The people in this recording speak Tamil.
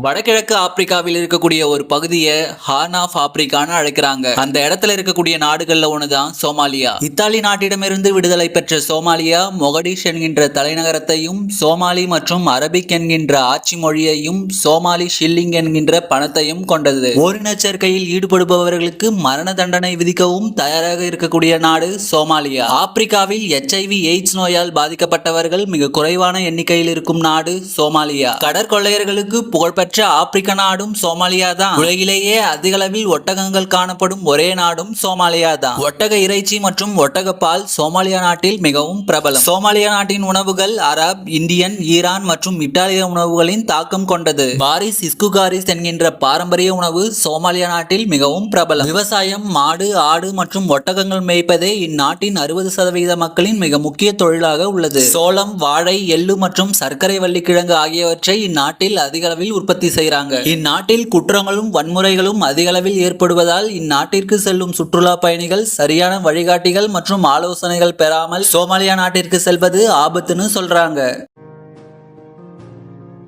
வடகிழக்கு ஆப்பிரிக்காவில் இருக்கக்கூடிய ஒரு பகுதியை ஹார்ன் ஆஃப் ஆப்பிரிக்கான்னு அழைக்கிறாங்க. அந்த இடத்துல இருக்கக்கூடிய நாடுகள்ல ஒண்ணுதான் சோமாலியா. இத்தாலி நாட்டிடமிருந்து விடுதலை பெற்ற சோமாலியா மொகடிஷ் என்கின்ற தலைநகரத்தையும் சோமாலி மற்றும் அரபிக் என்கின்ற ஆட்சி மொழியையும் சோமாலி ஷில்லிங் என்கின்ற பணத்தையும் கொண்டது. ஓரினச்சேர்க்கையில் ஈடுபடுபவர்களுக்கு மரண தண்டனை விதிக்கவும் தயாராக இருக்கக்கூடிய நாடு சோமாலியா. ஆப்பிரிக்காவில் எச்ஐவி எய்ட்ஸ் நோயால் பாதிக்கப்பட்டவர்கள் மிக குறைவான எண்ணிக்கையில் இருக்கும் நாடு சோமாலியா. கடற்கொள்ளையர்களுக்கு புகழ்பெற்ற ஆப்பிரிக்க நாடும் சோமாலியா தான். உலகிலேயே அதிக அளவில் ஒட்டகங்கள் காணப்படும் ஒரே நாடும் சோமாலியா தான். ஒட்டக இறைச்சி மற்றும் ஒட்டக பால் சோமாலியா நாட்டில் மிகவும் பிரபலம். சோமாலியா நாட்டின் உணவுகள் அரப் இந்தியன் ஈரான் மற்றும் இத்தாலிய உணவுகளின் தாக்கம் கொண்டது. பாரிஸ் இஸ்குகாரிஸ் என்கின்ற பாரம்பரிய உணவு சோமாலியா நாட்டில் மிகவும் பிரபலம். விவசாயம் மாடு ஆடு மற்றும் ஒட்டகங்கள் மேய்ப்பதே இந்நாட்டின் அறுபது சதவீத மக்களின் மிக முக்கிய தொழிலாக உள்ளது. சோளம் வாழை எள்ளு மற்றும் சர்க்கரை வள்ளிக்கிழங்கு ஆகியவற்றை இந்நாட்டில் அதிக அளவில் உற்பத்தி செய்கிறாங்க இந்நாட்டில் குற்றங்களும் வன்முறைகளும் அதிக அளவில் ஏற்படுவதால் இந்நாட்டிற்கு செல்லும் சுற்றுலா பயணிகள் சரியான வழிகாட்டிகள் மற்றும் ஆலோசனைகள் பெறாமல் சோமாலியா நாட்டிற்கு செல்வது ஆபத்துன்னு சொல்றாங்க.